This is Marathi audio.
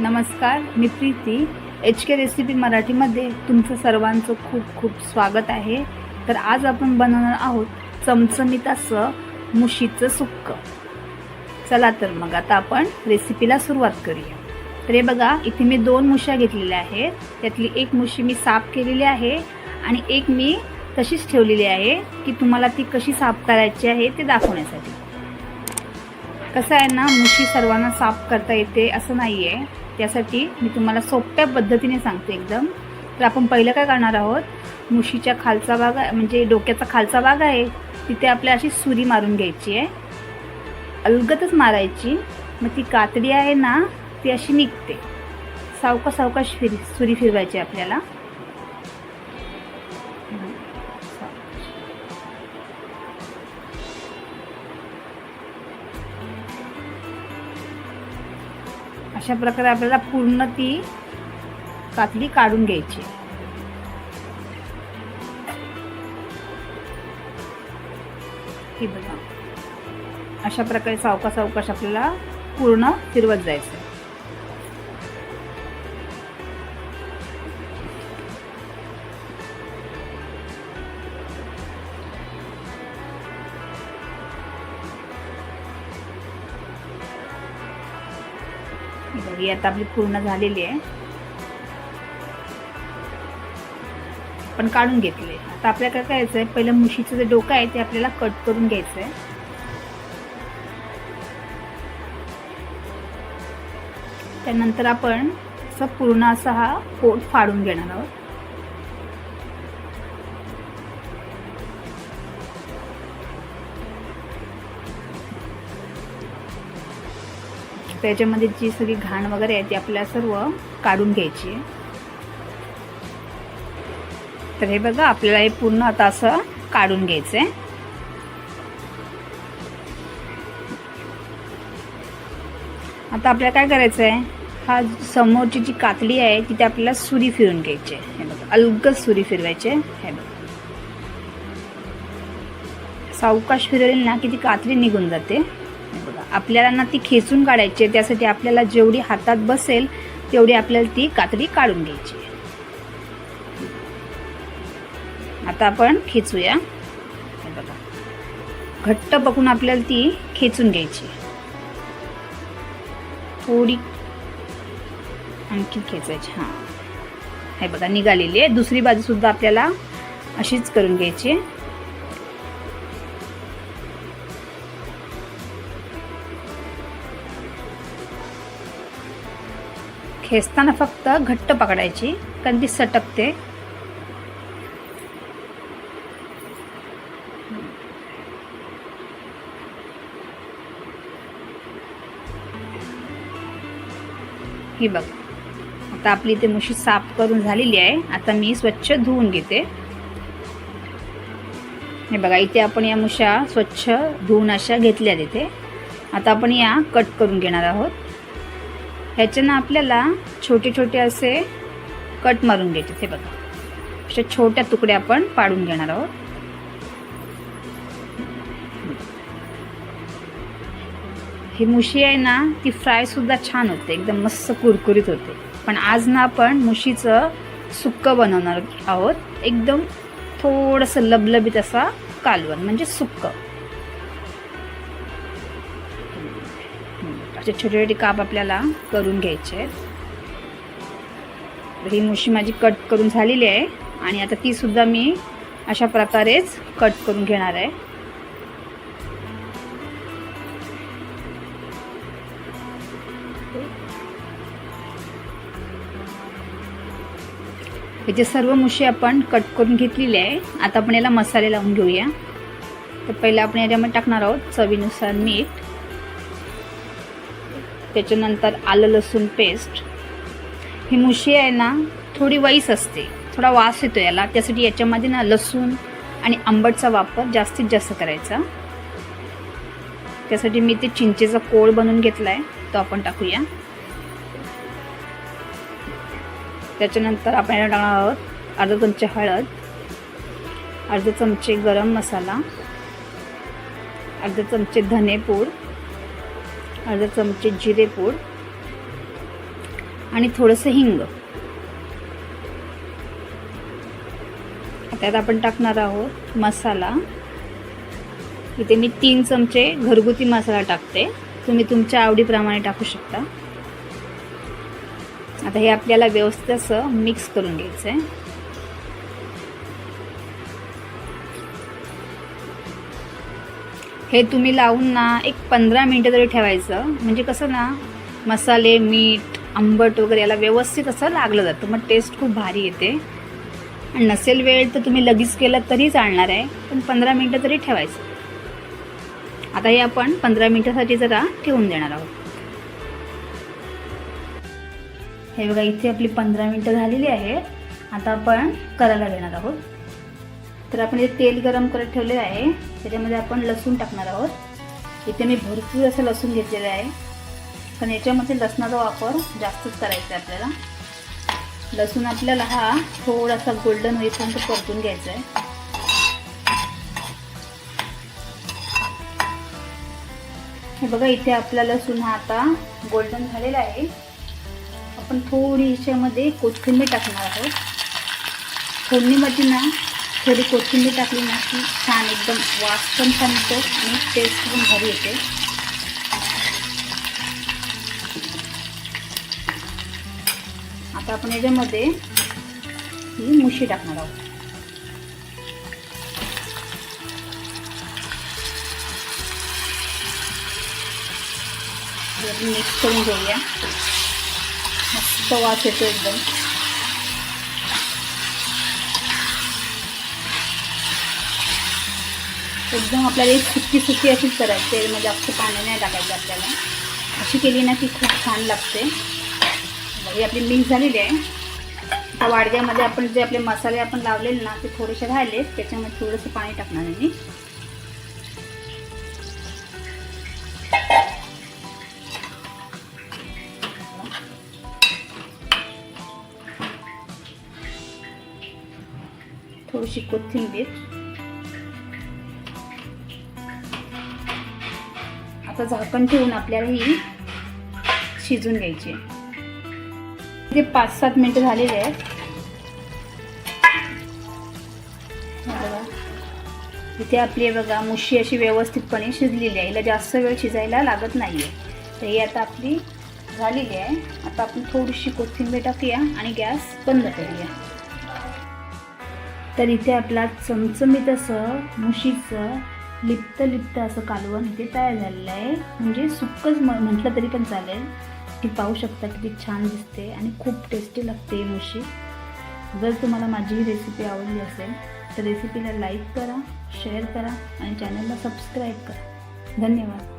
नमस्कार मी प्रीती. एच के रेसिपी मराठीमध्ये तुमचं सर्वांचं खूप खूप स्वागत आहे. तर आज आपण बनवणार आहोत चमचमीत असं मुशीचं सुक्क. चला तर मग आता आपण रेसिपीला सुरुवात करूया. तर हे बघा इथे मी दोन मुश्या घेतलेल्या आहेत. त्यातली एक मुशी मी साफ केलेली आहे आणि एक मी तशीच ठेवलेली आहे की तुम्हाला ती कशी साफ करायची आहे ते दाखवण्यासाठी. कसं आहे ना मुशी सर्वांना साफ करता येते असं नाही आहे त्यासाठी मी तुम्हाला सोप्या पद्धतीने सांगते एकदम. तर आपण पहिलं काय करणार आहोत? मुशीच्या खालचा भाग आहे म्हणजे डोक्याचा खालचा भाग आहे तिथे आपल्या अशी सुरी मारून घ्यायची आहे. अलगतच मारायची. मग ती कातडी आहे ना ती अशी निघते. सावका सावकाश फिर सुरी फिरवायची आपल्याला. अशा प्रकारे आपल्याला पूर्ण ती कातडी काढून घ्यायची. हे बघा. अशा प्रकारे सावका सावकाश आपल्याला पूर्ण फिरवत जायचं ही आता आपली पूर्ण झालेली आहे. पण काढून घेतले. आता आपल्याला काय करायचं आहे पहिलं मुशीचं जे डोकं आहे ते आपल्याला कट करून घ्यायचं आहे त्यानंतर आपण असं पूर्ण असा हा पोट फाडून घेणार आहोत. त्याच्यामध्ये जी सगळी घाण वगैरे आहे ती आपल्याला सर्व काढून घ्यायची आहे. तर हे बघा आपल्याला हे पूर्ण आता असं काढून घ्यायचं आहे आता आपल्याला काय करायचं आहे हा समोरची जी कातडी आहे तिथे आपल्याला सुरी फिरून घ्यायची आहे. हे बघा अलगच सुरी फिरवायची आहे. हे बघा. सावकाश फिरवली ना की ती कातडी निघून जाते. आपल्याला ना ती खेचून काढायची आहे. त्यासाठी आपल्याला जेवढी हातात बसेल तेवढी आपल्याला ती कातडी काढून घ्यायची आता आपण खेचूया. हे बघा. घट्ट पकडून आपल्याला ती खेचून घ्यायची थोडी आणखी खेचायची हां. हे बघा निघालेली आहे. दुसरी बाजू सुद्धा आपल्याला अशीच करून घ्यायची खेचताना फक्त घट्ट पकडायची कारण ती सटकते. ही बघ आता आपली इथे मुशी साफ करून झालेली आहे. आता मी स्वच्छ धुवून घेते. हे बघा इथे आपण या मुशा स्वच्छ धुवून अशा घेतल्या तिथे आता आपण या कट करून घेणार आहोत. ह्याच्यानं आपल्याला छोटे छोटे असे कट मारून घ्यायचे. ते बघा. अशा छोट्या तुकड्या आपण पाडून घेणार आहोत. ही मुशी आहे ना ती फ्राय सुद्धा छान होते. एकदम मस्त कुरकुरीत होते. पण आज ना आपण मुशीचं सुक्क बनवणार आहोत. एकदम थोडंसं लबलबीत असा कालवण म्हणजे सुक्क. असे छोटे छोटे काप आपल्याला करून घ्यायचे आहेत. तर ही मुशी माझी कट करून झालेली आहे आणि आता ती सुद्धा मी अशा प्रकारेच कट करून घेणार आहे. याचे सर्व मुशी आपण कट करून घेतलेली आहे आता आपण याला मसाले लावून घेऊया. तर पहिला आपण याच्यामध्ये टाकणार आहोत चवीनुसार मीठ. त्याच्यानंतर आलं लसूण पेस्ट ही मुशी आहे ना थोडी वैस असते. थोडा वास येतो याला. त्यासाठी याच्यामध्ये ना लसूण आणि आंबटचा वापर जास्तीत जास्त करायचा. त्यासाठी मी ते चिंचेचा कोळ बनवून घेतला आहे तो आपण टाकूया. त्याच्यानंतर आपण याला टाकणार आहोत अर्धा चमचे हळद अर्धा चमचे गरम मसाला अर्धा चमचे धनेपूड अर्धा चमचे जिरेपूड आणि थोडंसं हिंग. त्यात आपण टाकणार आहोत मसाला. इथे मी तीन चमचे घरगुती मसाला टाकते. तुम्ही तुमच्या आवडीप्रमाणे टाकू शकता. आता हे आपल्याला व्यवस्थित असं मिक्स करून घ्यायचं आहे हे तुम्ही लावून ना एक पंधरा मिनटं तरी ठेवायचं. म्हणजे कसं ना मसाले मीठ आंबट वगैरे याला व्यवस्थित असं लागलं जातं. मग टेस्ट खूप भारी येते. आणि नसेल वेळ तर तुम्ही लगेच केलं तरी चालणार आहे. पण पंधरा मिनटं तरी ठेवायचं. आता हे आपण पंधरा मिनटासाठी जरा ठेवून देणार आहोत. हे बघा इथे आपली पंधरा मिनटं झालेली आहेत. आता आपण करायला देणार आहोत. तर आपण हे तेल गरम करत ठेवलेलं आहे. त्याच्यामध्ये आपण लसूण टाकणार आहोत. इथे मी भरपूर असं लसूण घेतलेलं आहे. पण याच्यामध्ये लसणाचा वापर जास्तच करायचा आहे आपल्याला. लसूण आपल्याला हा थोडासा गोल्डन होईपर्यंत परतून घ्यायचा आहे. हे बघा इथे आपला लसूण हा आता गोल्डन झालेला आहे. आपण थोडी ह्याच्यामध्ये कोथिंबीर टाकणार आहोत. फोडणीमध्ये ना थोडी कोथिंबीर टाकली ना की छान एकदम वास पण छान येतो आणि टेस्ट पण भारी येते. आता आपण याच्यामध्ये ही मुशी टाकणार आहोत. मिक्स करून घेऊया. मस्त वास येतो एकदम. एकदम आपल्याला एक सुकी सुकी अशीच करायची तेलमध्ये म्हणजे जास्त पाणी नाही टाकायचं आपल्याला. अशी केली ना की खूप छान लागते. ही आपली मिक्स झालेली आहे. आता वाडग्यामध्ये आपण जे आपले मसाले आपण लावलेले ना ते थोडेसे राहिले. त्याच्यामध्ये थोडंसं पाणी टाकणार आहे मी. थोडीशी कोथिंबीर. आता झाकण ठेवून आपल्याला ही शिजून घ्यायची ते पाच सात मिनिटं झालेले आहेत. इथे आपली बघा मुशी अशी व्यवस्थितपणे शिजलेली आहे. हिला जास्त वेळ शिजायला लागत नाही आहे तर ही आता आपली झालेली आहे. आता आपण थोडीशी कोथिंबीर टाकूया आणि गॅस बंद करूया. तर इथे आपला चमचमीत असं मुशीचं लिप्त लिप्त असं कालवण इथे तयार झालेलं आहे. म्हणजे सुक्कच म्हटलं तरी पण चालेल. की पाहू शकता किती छान दिसते आणि खूप टेस्टी लागते ही मुशी. जर तुम्हाला माझी ही रेसिपी आवडली असेल तर रेसिपीला लाईक करा शेअर करा आणि चॅनलला सबस्क्राईब करा. धन्यवाद.